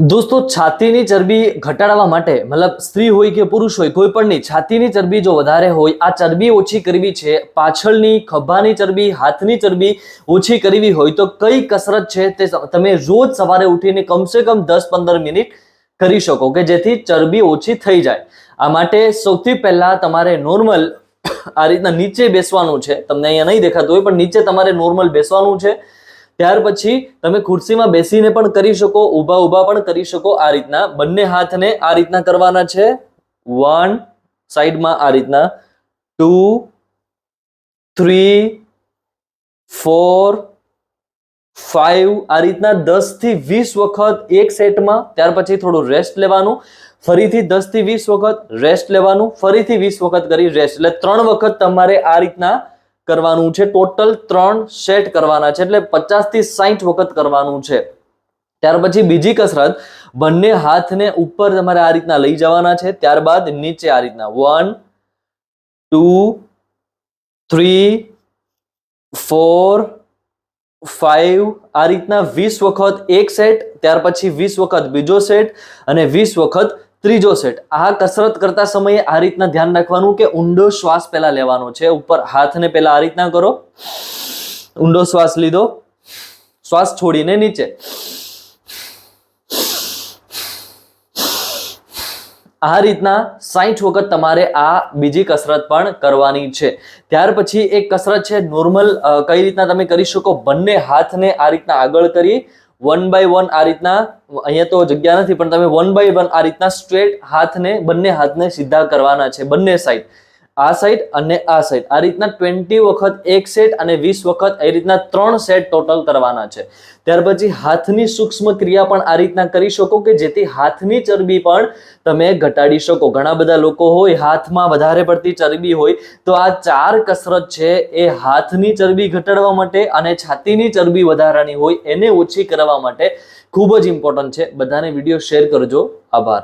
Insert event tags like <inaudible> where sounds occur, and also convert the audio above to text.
દોસ્તો, છાતીની ચરબી ઘટાડવા માટે, મતલબ સ્ત્રી હોય કે પુરુષ હોય, કોઈ પણની છાતીની ચરબી જો વધારે હોય, આ ચરબી ઓછી કરવી છે, પાછળની ખભાની ચરબી, હાથની ચરબી ઓછી કરવી હોય, તો કઈ કસરત છે તે તમે રોજ સવારે ઉઠીને કમસે કમ દસ પંદર મિનિટ કરી શકો, કે જેથી ચરબી ઓછી થઈ જાય. આ માટે સૌથી પહેલા તમારે નોર્મલ <coughs> આ રીતના નીચે બેસવાનું છે, તમને અહીંયા નહીં દેખાતું હોય, પણ નીચે તમારે નોર્મલ બેસવાનું છે. ત્યાર પછી તમે ખુરશીમાં બેસીને પણ કરી શકો, ઊભા ઊભા પણ કરી શકો આ રીતના. બંને હાથને આ રીતના કરવાના છે. વન સાઈડમાં આ રીતના. ટુ થ્રી ફોર ફાઈવ આ રીતના દસથી વીસ વખત એક સેટમાં. ત્યાર પછી થોડું રેસ્ટ લેવાનું. ફરીથી દસથી વીસ વખત રેસ્ટ લેવાનું. ફરીથી વીસ વખત કરી રેસ્ટ એટલે ત્રણ વખત તમારે આ રીતના કરવાનું છે. ટોટલ ત્રણ સેટ કરવાના છે. એટલે પચાસથી સાઠ વખત કરવાનું છે. ત્યાર પછી બીજી કસરત, બંને હાથને ઉપર તમારે આ રીતના લઈ જવાના છે. ત્યારબાદ નીચે આ રીતના. One two three four five આ રીતના વીસ વખત એક સેટ ત્યાર પછી વીસ વખત બીજો સેટ અને વીસ વખત ત્રીજો સેટ આ કસરત કરતા સમયે આ રીતના ધ્યાન રાખવાનું કે ઊંડો શ્વાસ પહેલા લેવાનો છે. ઉપર હાથને પહેલા આ રીતના કરો. ઊંડો શ્વાસ લીધો. શ્વાસ છોડીને નીચે. આ રીતના સાઠ વખત તમારે આ બીજી કસરત પણ કરવાની છે. ત્યાર પછી એક કસરત છે નોર્મલ કઈ રીતના તમે કરી શકો? બંને હાથને આ રીતના આગળ કરી વન બાય વન આ રીતના, અહીંયા તો જગ્યા નથી, પણ તમે વન બાય વન આ રીતના સ્ટ્રેટ હાથને, બંને હાથને સીધા કરવાના છે, બંને સાઈડ આ સાઈડ અને આ સાઈડ આ રીતના ટ્વેન્ટી વખત એક સેટ અને વીસ વખત એ રીતના ત્રણ સેટ ટોટલ કરવાના છે. ત્યાર પછી હાથની સૂક્ષ્મ ક્રિયા પણ આ રીતના કરી શકો કે જેથી હાથની ચરબી પણ તમે ઘટાડી શકો. ઘણા બધા લોકો હોય હાથમાં વધારે પડતી ચરબી હોય તો આ ચાર કસરત છે એ હાથની ચરબી ઘટાડવા માટે અને છાતીની ચરબી વધારાની હોય એને ઓછી કરવા માટે ખૂબ જ ઇમ્પોર્ટન્ટ છે. બધાને વીડિયો શેર કરજો. આભાર.